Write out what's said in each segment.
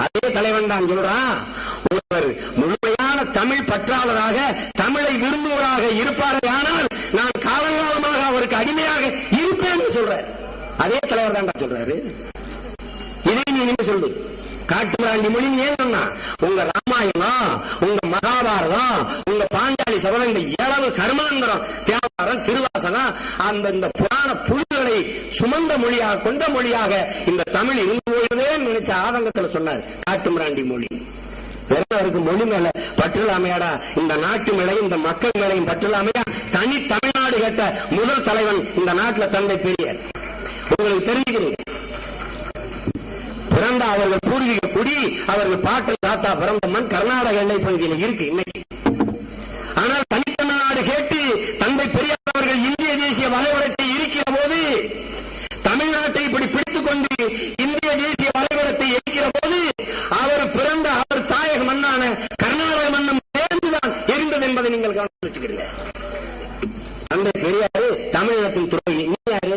அதே தலைவன் தான் சொல்றான் ஒருவர் முழுமையான தமிழ் பற்றாளராக தமிழை விரும்புவராக இருப்பார்கள் ஆனால் நான் காலங்காலமாக அவருக்கு அடிமையாக இருப்பேன் சொல்றாரு. அதே தலைவர் தான்டா சொல்றாரு. இதை நீ என்ன சொல்லு. காட்டுமிராண்டி மொழி நீ ஏன் சொன்னா? உங்க ராமாயணம் உங்க மகாபாரதம் உங்க பாஞ்சாலி சபதம் இந்த ஏழவு கர்மாந்தரம் தேவாரம் திருவாசனம் அந்த இந்த புராண புழுகளை சுமந்த மொழியாக கொண்ட மொழியாக இந்த தமிழ் இருந்து போயிடுதே நினைச்ச ஆதங்கத்துல சொன்னார் காட்டுமிராண்டி மொழி. வெறும் மொழி மேல பற்றலாமையாடா இந்த நாட்டு மேலையும் இந்த மக்கள் மேலையும் பற்றலாமையா தனி தமிழ்நாடு கேட்ட முதல் தலைவன் இந்த நாட்டில் தந்தை பெரிய உங்களுக்கு தெரிஞ்சுக்கிறீங்க பிறந்த அவர்கள் பூர்வீக குடி அவர்கள் பாட்டு தாத்தா பிறந்த மண் கர்நாடக எல்லை பகுதியில் இருக்கு இன்னைக்கு. ஆனால் தனித்தமிழ்நாடு கேட்டு தந்தை பெரிய வச்சுக்கிறீங்க தந்தை பெரியாரு தமிழகத்தின் துரோகி. நீ யாரு?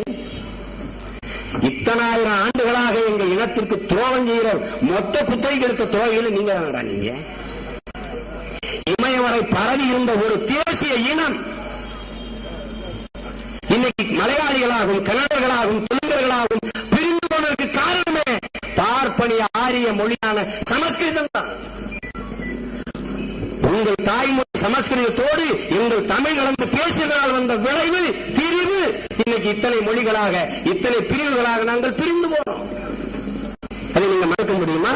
இத்தனாயிரம் ஆண்டுகளாக எங்கள் இனத்திற்கு துரோகம் செய்கிற மொத்த குத்தகை எடுத்த துரோகிகள் நீங்க தானடா நீங்க? இமயவரை பரவி இருந்த ஒரு தேசிய இனம். இன்னைக்கு மலையாளிகளாகவும் கன்னடர்களாகவும் தெலுங்கர்களாகவும் பிரிந்து போனதற்கு காரணமே பார்ப்பனிய ஆரிய மொழியான சமஸ்கிருதம் தான் உங்கள் தாய்மொழி சமஸ்கிருதத்தோடு எங்கள் தமிழ் கலந்து பேசியதனால் வந்த விளைவு திரிவு இன்னைக்கு இத்தனை மொழிகளாக இத்தனை பிரிவுகளாக நாங்கள் பிரிந்து போனோம். அதை நீங்க மறக்க முடியுமா?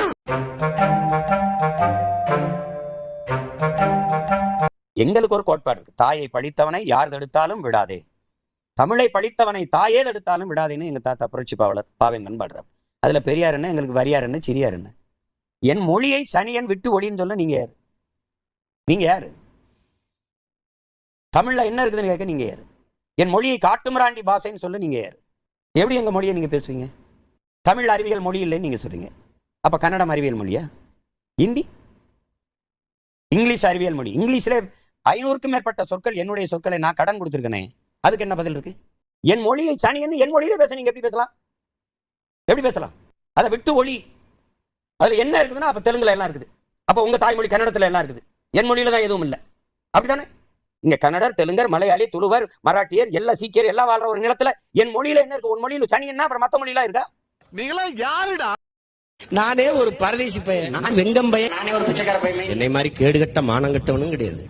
எங்களுக்கு ஒரு கோட்பாடு இருக்கு. தாயை படித்தவனை யார் தடுத்தாலும் விடாதே. தமிழை படித்தவனை தாயே தடுத்தாலும் விடாதேன்னு எங்க தாத்தா புரட்சி பாவலர் பாவேந்தன் பாடுறார் அதுல பெரியார் என்ன எங்களுக்கு வரியார் என்ன சிறியார் என்ன? என் மொழியை சனியன் விட்டு ஒளின்னு சொல்ல நீங்க யாரு? நீங்க யாரு? தமிழில் என்ன இருக்குதுன்னு கேட்க நீங்கள் யார் என் மொழியை காட்டுமிராண்டி பாஷைன்னு சொல்ல நீங்கள் யார் எப்படி எங்கள் மொழியை நீங்கள் பேசுவீங்க? தமிழ் அறிவியல் மொழி இல்லைன்னு நீங்கள் சொல்றீங்க. அப்போ கன்னடம் அறிவியல் மொழியா? ஹிந்தி இங்கிலீஷ் அறிவியல் மொழி. இங்கிலீஷில் ஐநூறுக்கும் மேற்பட்ட சொற்கள் என்னுடைய சொற்களை நான் கடன் கொடுத்துருக்கேனே அதுக்கு என்ன பதில் இருக்கு? என் மொழியை சனியன்னு என் மொழியில பேச நீங்கள் எப்படி பேசலாம்? எப்படி பேசலாம்? அதை விட்டு ஒளி. அதில் என்ன இருக்குதுன்னா அப்போ தெலுங்குல எல்லாம் இருக்குது. அப்போ உங்கள் தாய்மொழி கன்னடத்தில் எல்லாம் இருக்குது. என் மொழியில் தான் எதுவும் இல்லை. அப்படி தானே இங்க கன்னடர் தெலுங்கர் மலையாளி துளுவர் மராட்டியர் எல்லா சீக்கியர் எல்லாம் வாழ்ற ஒரு நிலத்துல என் மொழியில என்ன இருக்கு? உன் மொழியில சனியன்னா அப்புறம் மத்த மொழியெல்லாம் இருக்கா? நீங்களா யாருடா? நானே ஒரு பரதேசி பையன். நான் வெங்கம் பையன் நானே ஒரு பிச்சைக்கார பையன். என்னை மாதிரி கேடுகட்ட மானங்கட்டவனும் கிடையாது.